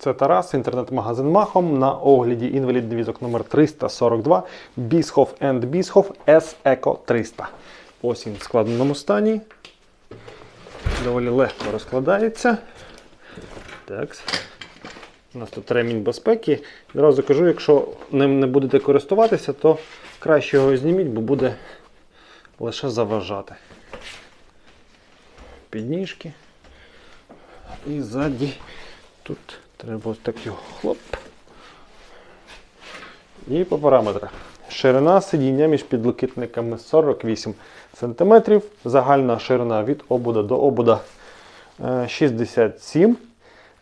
Це Тарас, інтернет-магазин Махом. На огляді інвалідний візок номер 342 Бісхоф енд Бісхоф S Eco 300. Ось він в складеному стані. Доволі легко розкладається. Так. У нас тут ремінь безпеки. Відразу кажу, якщо ним не будете користуватися, то краще його зніміть, бо буде лише заважати. Підніжки. І ззаді тут треба ось так його хлоп. І по параметрах. Ширина сидіння між підлокітниками 48 см. Загальна ширина від обуда до обуда е, 67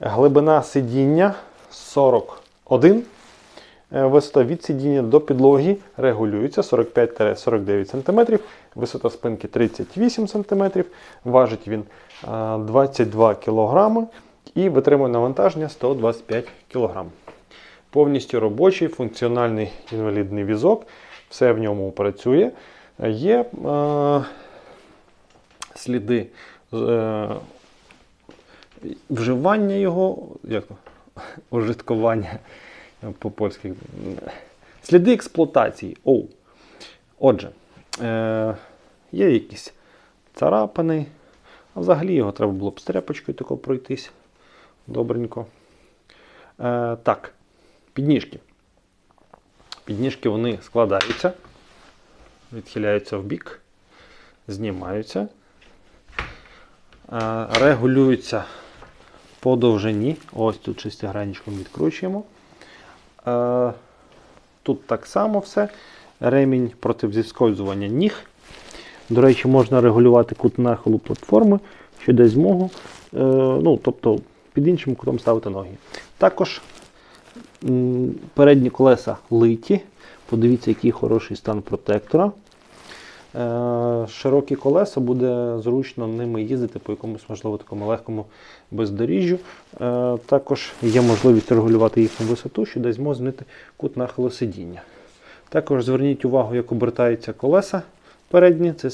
Глибина сидіння 41 Е, Висота від сидіння до підлоги регулюється 45-49 см, висота спинки 38 см, важить він е, 22 кг і витримує навантаження 125 кг. Повністю робочий функціональний інвалідний візок, все в ньому працює. Є е, сліди е, вживання його, як то? ужиткування по-польськи. Сліди експлуатації. Оу. Отже, е, є якісь царапини. А взагалі його треба було б стряпочкою тако пройтись. Добренько. Е, так, підніжки. Підніжки вони складаються, відхиляються в бік, знімаються, е, регулюються по довжині. Ось тут шестигранничком відкручуємо. Е, Тут так само все. Ремінь проти зіскользування ніг. До речі, можна регулювати кут нахилу платформи, що дасть змогу. Е, ну, тобто під іншим кутом ставити ноги. Також передні колеса литі. Подивіться, який хороший стан протектора. Е, Широкі колеса буде зручно ними їздити по якомусь, можливо, такому легкому бездоріжжю. Е, Також є можливість регулювати їхню висоту, що дасть змогу змінити кут нахилу сидіння. Також зверніть увагу, як обертаються колеса передні. Це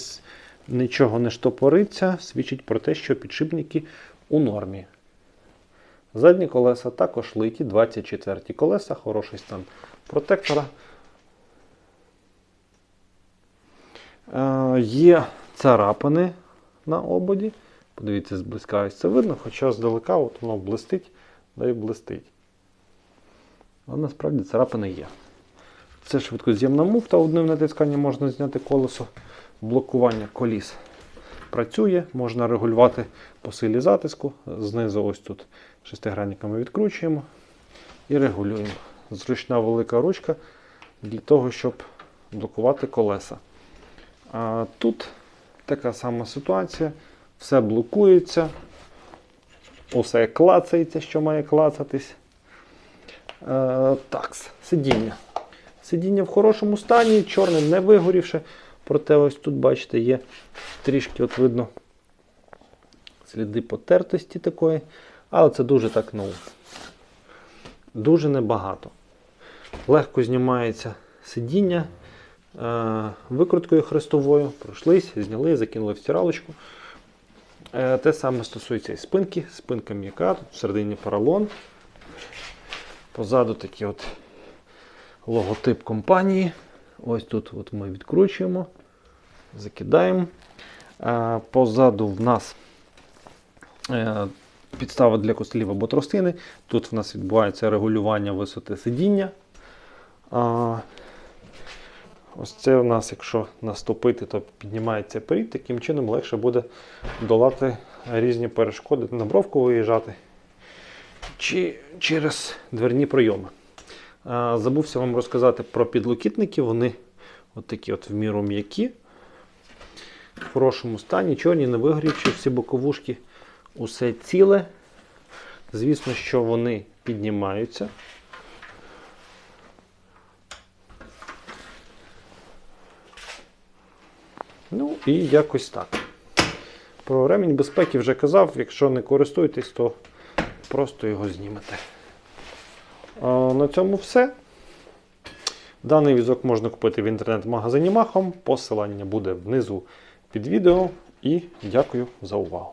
нічого не штопориться, свідчить про те, що підшипники у нормі. Задні колеса також литі, 24 ті колеса, хороший стан протектора. Е, Є царапини на ободі. Подивіться, зблизька ось це видно, хоча здалека от воно блистить, да і блистить. Але насправді царапини є. Це швидкоз'ємна муфта, одним натисканням можна зняти колесо. Блокування коліс працює, можна регулювати по силі затиску. Знизу ось тут шестигранниками відкручуємо і регулюємо. Зручна велика ручка для того, щоб блокувати колеса. А тут така сама ситуація. Все блокується, усе клацається, що має клацатись. Е, так, сидіння. Сидіння в хорошому стані, чорне не вигорівше. Проте ось тут, бачите, є трішки от видно сліди потертості такої. Але це дуже так ну, дуже небагато. Легко знімається сидіння е, викруткою хрестовою. Пройшлись, зняли, закинули в стиралочку. Е, те саме стосується і спинки. Спинка м'яка, тут всередині поролон. Позаду такий от логотип компанії. Ось тут от ми відкручуємо, закидаємо. Е, Позаду в нас е, підстава для костелів або тростини. Тут в нас відбувається регулювання висоти сидіння. Ось це у нас, якщо наступити, то піднімається перід, таким чином легше буде долати різні перешкоди, на бровку виїжджати чи через дверні пройоми. Забувся вам розказати про підлокітники. Вони от такі от в міру м'які, в хорошому стані, чорні, не вигорівші, всі боковушки, усе ціле. Звісно, що вони піднімаються. Ну і якось так. Про ремінь безпеки вже казав, якщо не користуєтесь, то просто його знімете. На цьому все. Даний візок можна купити в інтернет-магазині Махом. Посилання буде внизу під відео. І дякую за увагу.